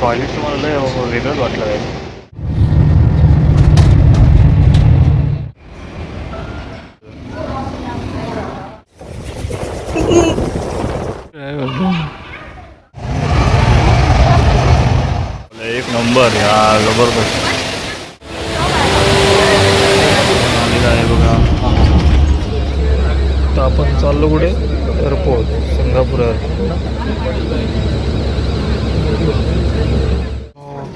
Toilet तुम्हाला लय वेगळंच वाटलं आहे एक नंबर या जबरदस्त. आहे बघा. तर आपण चाललो कुठे? एअरपोर्ट सिंगापूर एअरपोर्ट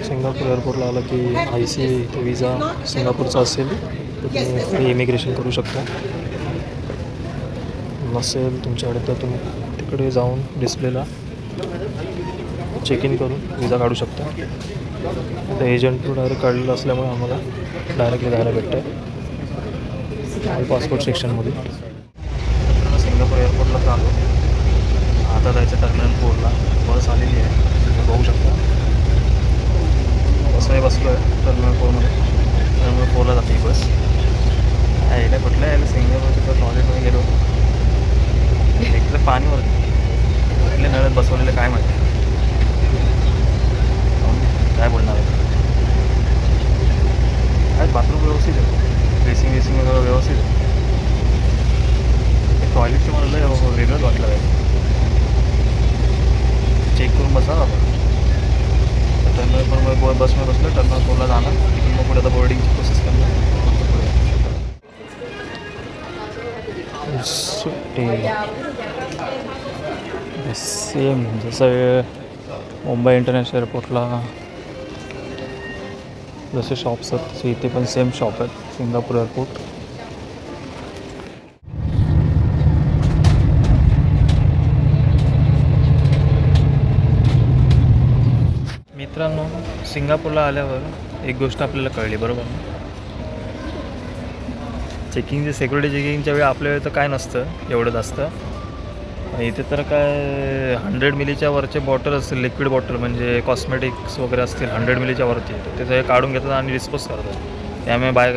सिंगापूर एअरपोर्टला आलं की आय सी विजा सिंगापूरचा असेल तर तुम्ही फ्री इमिग्रेशन करू शकता. नसेल तुमच्याकडे तर तुम्ही तिकडे जाऊन डिस्प्लेला चेक इन करून विजा काढू शकता. आता एजंट डायरेक्ट काढलेलं असल्यामुळे आम्हाला डायरेक्टली जायला भेटतं आहे पासपोर्ट सेक्शनमध्ये सिंगापूर एअरपोर्टला चालू आता जायचं टर्मिनल फोरला. बस आलेली आहे. तुम्ही बघू शकता. बसमध्ये बसलो आहे टर्मिनल फोरमध्ये टर्मिनल फोरला जाते ही बस. यायला कुठलं यायला सिंगापूरच्या तर टॉयलेटमध्ये गेलो एक तर पाणी वरती कुठले नळत बसवलेलं काय माहिती? काय बोलणार आहे? काय बाथरूम व्यवस्थित आहे? ड्रेसिंग वेसिंग वगैरे व्यवस्थित आहे? टॉयलेटचं मला लय वेगळंच वाटलं आहे. चेक करून बसा आपण टर्मिनल बसमध्ये बसलं टर्मिनल फोरला जाणार. तिथून मग पुढे आता बोर्डिंगची प्रोसेस करणार. सेम जसं मुंबई इंटरनॅशनल एअरपोर्टला जसे शॉप्स आहेत तसे इथे पण सेम शॉप आहेत सिंगापूर एअरपोर्ट मित्रांनो सिंगापूरला आल्यावर एक गोष्ट आपल्याला कळली बरोबर? चेकिंग जे सिक्युरिटी चेकिंगच्या वेळी आपल्या वेळी तर काय नसतं एवढं जास्त इथे तर काय हंड्रेड मिलीच्या वरचे बॉटल असतील लिक्विड बॉटल म्हणजे कॉस्मेटिक्स वगैरे असतील हंड्रेड मिलीच्या वरती ते सगळे काढून घेतात आणि डिस्पोज करतात. त्यामुळे बाय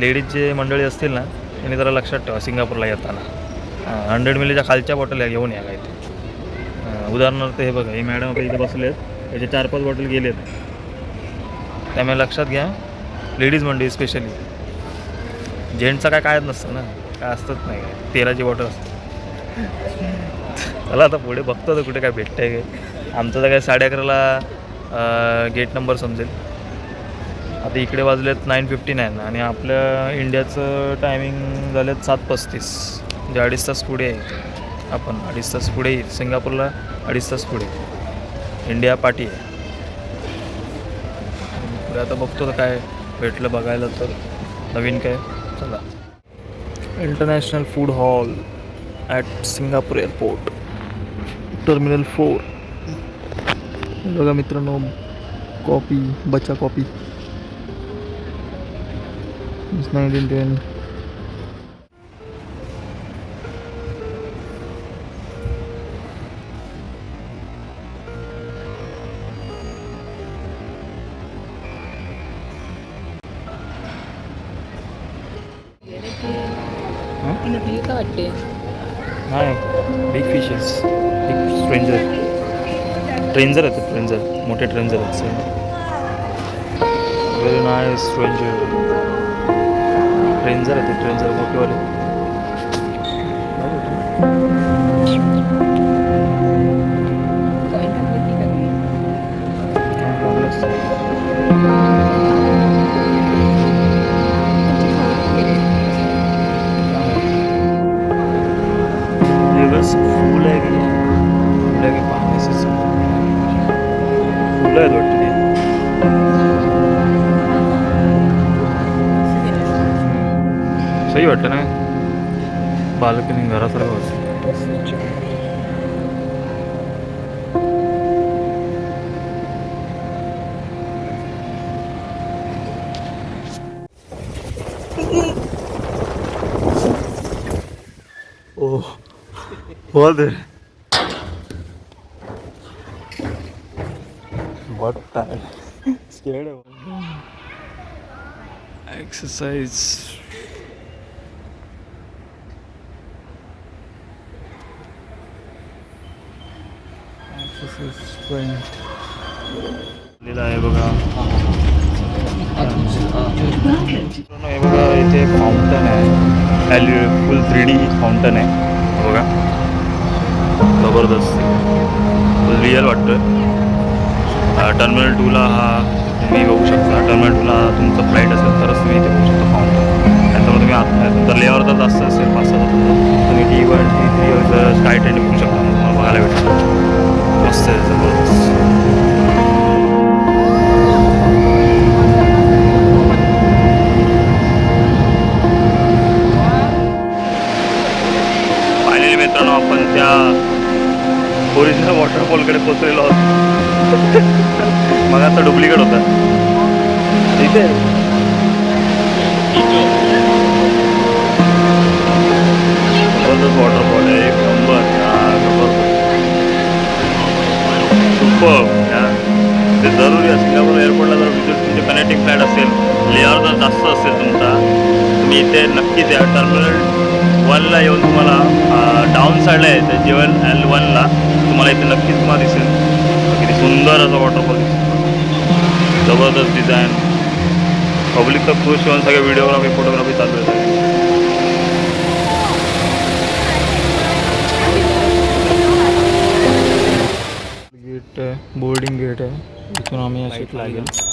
लेडीज जे मंडळी असतील ना त्यांनी जरा लक्षात ठेवा सिंगापूरला येताना. हंड्रेड मिलीच्या खालच्या बॉटल घेऊन या काय ते. उदाहरणार्थ हे बघा हे मॅडम इथे बसले आहेत त्याचे चार पाच बॉटल गेलेत. त्यामुळे लक्षात घ्या. लेडीज मंडळी स्पेशली जेंट्सचं काय कायच नसतं ना. काय असतंच नाही. काय तेलाची बॉटल असते. चला आता पुढे बघतो तर कुठे काय भेटतंय काय. आमचं तर काय साडे अकराला गेट नंबर समजेल. आता इकडे वाजलेत नाईन फिफ्टी नाईन आणि आपल्या इंडियाचं टायमिंग झालेत सात पस्तीस. म्हणजे अडीच तास पुढे आहे. आपण अडीच तास पुढे येईल. सिंगापूरला अडीच तास पुढे. इंडिया पाठी आहे. पुढे आता बघतो तर काय भेटलं बघायला तर. नवीन काय? चला. International food hall at Singapore airport terminal four बघा मित्रांनो कॉपी बचा कॉपी नाईन्टीन टेन नकली का वाटते? नाही बिग फिशेस बिग स्ट्रेंजर ट्रेंजर आहेत ट्रेंजर मोठे ट्रेंजर आहेत व्हेरी नाईस स्ट्रेंजर ट्रेंजर आहेत ट्रेंजर मोठेवाले. सही बैठे ना। बालक नहीं घर सर बस बहुत देर। बहुत टायर्ड एक्सरसाइज लिहिलं आहे बघा. हे बघा इथे फाउंटन आहे. एल फुल थ्री डी फाउंटन आहे. हे बघा. जबरदस्त. फुल रिअल वाटतं टर्मिनल टूला हा तुम्ही बघू शकता. टर्मिनल टूला तुमचं फ्लाईट असेल तरच तुम्ही इथे बघू शकता. भेटेल मस्त फायनली मित्रांनो आपण त्या ओरिजिनल वॉटरफॉलकडे पोचलेलो आहोत. मग आता डुप्लिकेट होता. इथे? जबरदस्त वॉटरफॉल आहे. सुपर ते जरुरी आहे सिंगापूर एअरपोर्टला जर विजिट तुमचे कनेक्टिंग फ्लाईट असेल लेअर जर जास्त असेल तुमचा तुम्ही इथे नक्कीच या. टर्मिनल वनला येऊन तुम्हाला डाऊन साईडला यायचं जेवण एल वनला तुम्हाला इथे नक्कीच तुम्हाला दिसेल. किती सुंदर असा वॉटरफॉल जबरदस्त डिझाईन पब्लिक तर खुश होऊन सगळे व्हिडिओग्राफी फोटोग्राफी चालू आहे सगळे गेट आहे बोर्डिंग गेट आहे इथून आम्ही असे लागेल